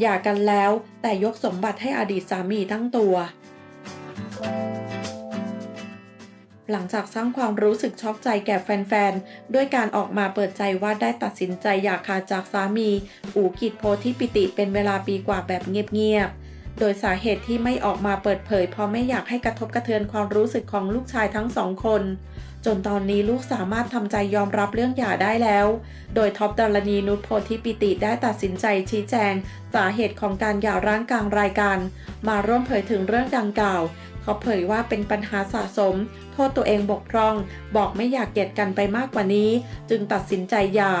หย่ากันแล้วแต่ยกสมบัติให้อดีตสามีทั้งตัว หลังจากสร้างความรู้สึกช็อกใจแก่แฟนๆ ด้วยการออกมาเปิดใจว่าได้ตัดสินใจหย่าขาดจากสามี อูกิจโพสต์ที่ปิติเป็นเวลาปีกว่าแบบเงียบๆ โดยสาเหตุที่ไม่ออกมาเปิดเผยเพราะไม่อยากให้กระทบกระเทือนความรู้สึกของลูกชายทั้งสองคน จนตอนนี้ลูกสามารถทำใจยอมรับเรื่องหย่าได้แล้ว โดยท็อปดารณีนุชโพธิปิติได้ตัดสินใจชี้แจงสาเหตุของการหย่าร้างกลางรายการ มาร่วมเผยถึงเรื่องดังกล่าวเขาเผยว่าเป็นปัญหาสะสม โทษตัวเองบกพร่อง บอกไม่อยากเกลียดกันไปมากกว่านี้ จึงตัดสินใจหย่า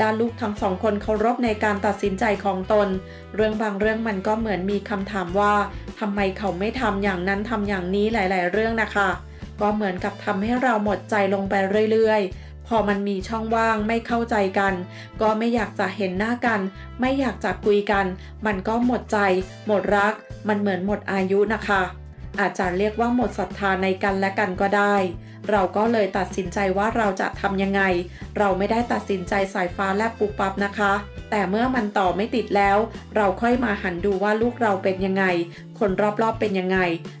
ด้านลูกทั้งสองคนเคารพในการตัดสินใจของตน เรื่องบางเรื่องมันก็เหมือนมีคำถามว่าทำไมเขาไม่ทำอย่างนั้นทำอย่างนี้หลาย ๆ เรื่องนะคะ ก็เหมือนกับทำให้เราหมดใจลงไปเรื่อยๆ พอมันมีช่องว่างไม่เข้าใจกัน ก็ไม่อยากจะเห็นหน้ากัน ไม่อยากจะคุยกัน มันก็หมดใจ หมดรัก มันเหมือนหมดอายุนะคะ อาจจะเรียกว่าหมดศรัทธาในกันและกันก็ได้ เราก็เลยตัดสินใจว่าเราจะทำยังไง เราไม่ได้ตัดสินใจสายฟ้าแลบปุบปับนะคะ แต่เมื่อมันต่อไม่ติดแล้ว เราค่อยมาหันดูว่าลูกเราเป็นยังไง คนรอบๆเป็นยังไง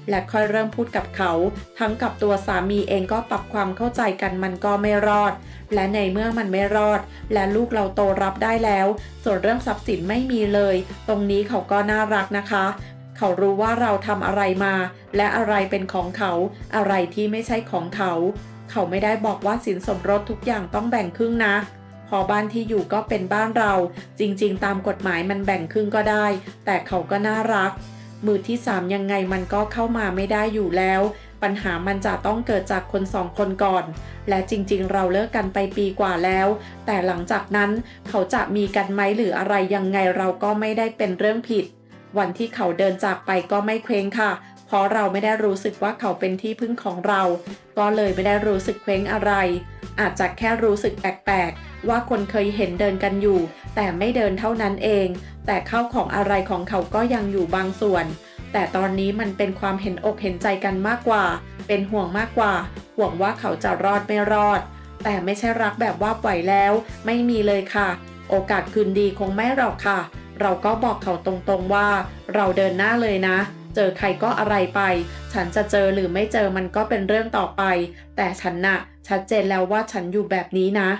และค่อยเริ่มพูดกับเขา ทั้งกับตัวสามีเองก็ปรับความเข้าใจกันมันก็ไม่รอด และในเมื่อมันไม่รอด และลูกเราโตรับได้แล้ว ส่วนเรื่องทรัพย์สินไม่มีเลย ตรงนี้เขาก็น่ารักนะคะ เขารู้ว่าเราทำอะไรมา และอะไรเป็นของเขา อะไรที่ไม่ใช่ของเขา เขาไม่ได้บอกว่าสินสมรสทุกอย่างต้องแบ่งครึ่งนะ พอบ้านที่อยู่ก็เป็นบ้านเรา จริงๆ ตามกฎหมายมันแบ่งครึ่งก็ได้ แต่เขาก็น่ารัก มือที่สามยังไงมันก็เข้ามาไม่ได้อยู่แล้ว ปัญหามันจะต้องเกิดจากคนสองคนก่อน และจริงๆ เราเลิกกันไปปีกว่าแล้ว แต่หลังจากนั้นเขาจะมีกันไหมหรืออะไรยังไงเราก็ไม่ได้เป็นเรื่องผิด วันที่เขาเดินจากไปก็ไม่เคว้งค่ะ เพราะเราไม่ได้รู้สึกว่าเขาเป็นที่พึ่งของเรา ก็เลยไม่ได้รู้สึกเคว้งอะไร อาจจะแค่รู้สึกแปลกๆ ว่าคนเคยเห็นเดินกันอยู่ แต่ไม่เดินเท่านั้นเอง แต่ข้าวของอะไรของเขาก็ยังอยู่บางส่วน แต่ตอนนี้มันเป็นความเห็นอกเห็นใจกันมากกว่า เป็นห่วงมากกว่า ห่วงว่าเขาจะรอดไม่รอด แต่ไม่ใช่รักแบบว่าปล่อยแล้ว ไม่มีเลยค่ะ โอกาสคืนดีคงไม่หรอกค่ะ เราก็บอกเขาตรงๆว่า เราเดินหน้าเลยนะ เจอใครก็อะไรไป ฉันจะเจอหรือไม่เจอมันก็เป็นเรื่องต่อไป แต่ฉันน่ะชัดเจนแล้วว่าฉันอยู่แบบนี้นะ